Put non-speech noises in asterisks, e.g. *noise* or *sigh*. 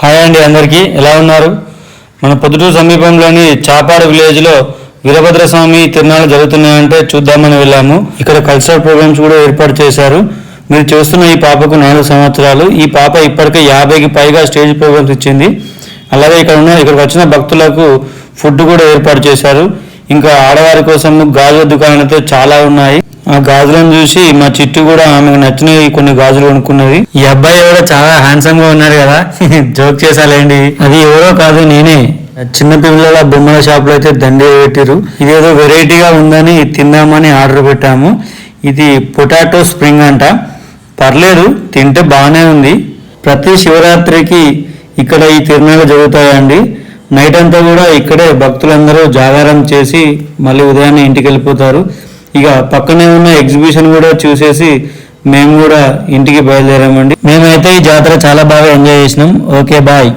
Hi అండి అందరికీ. ఎలా ఉన్నారు? మన పొద్దుటూరు సమీపంలోని చాపాడు విలేజ్లో వీరభద్ర స్వామి తిరునాళ్ళు జరుగుతున్నాయంటే చూద్దామని వెళ్ళాము. ఇక్కడ కల్చరల్ ప్రోగ్రామ్స్ కూడా ఏర్పాటు చేశారు. మీరు చూస్తున్న ఈ పాపకు నాలుగు సంవత్సరాలు. ఈ పాప ఇప్పటికే యాభైకి పైగా స్టేజ్ ప్రోగ్రామ్స్ ఇచ్చింది. అలాగే ఇక్కడ ఉన్న ఇక్కడికి వచ్చిన భక్తులకు ఫుడ్ కూడా ఏర్పాటు చేశారు. ఇంకా ఆడవారి కోసం గాజుల దుకాణాలతో చాలా ఉన్నాయి. ఆ గాజులను చూసి మా చిట్టు కూడా ఆమెకు నచ్చినవి కొన్ని గాజులు కొనుక్కున్నది. ఈ అబ్బాయి కూడా చాలా హ్యాండ్సమ్గా ఉన్నారు కదా. *laughs* జోక్ చేసాలేండి అది ఎవరో కాదు నేనే. చిన్న పిల్లల బొమ్మల షాప్లో అయితే దండి పెట్టారు ఇదేదో వెరైటీగా ఉందని తిందామని ఆర్డర్ పెట్టాము. ఇది పొటాటో స్ప్రింగ్ అంట. పర్లేదు తింటే బాగానే ఉంది. ప్రతి శివరాత్రికి ఇక్కడ ఈ తిరునాళ్ళు జరుగుతాయండి. నైట్ అంతా కూడా ఇక్కడే భక్తులందరూ జాగారం చేసి మళ్ళీ ఉదయాన్నే ఇంటికి వెళ్ళిపోతారు. ఇక పక్కనే ఉన్న ఎగ్జిబిషన్ కూడా చూసేసి మేము కూడా ఇంటికి బయలుదేరామండి. మేమైతే ఈ జాతర చాలా బాగా ఎంజాయ్ చేసినాం. Okay bye.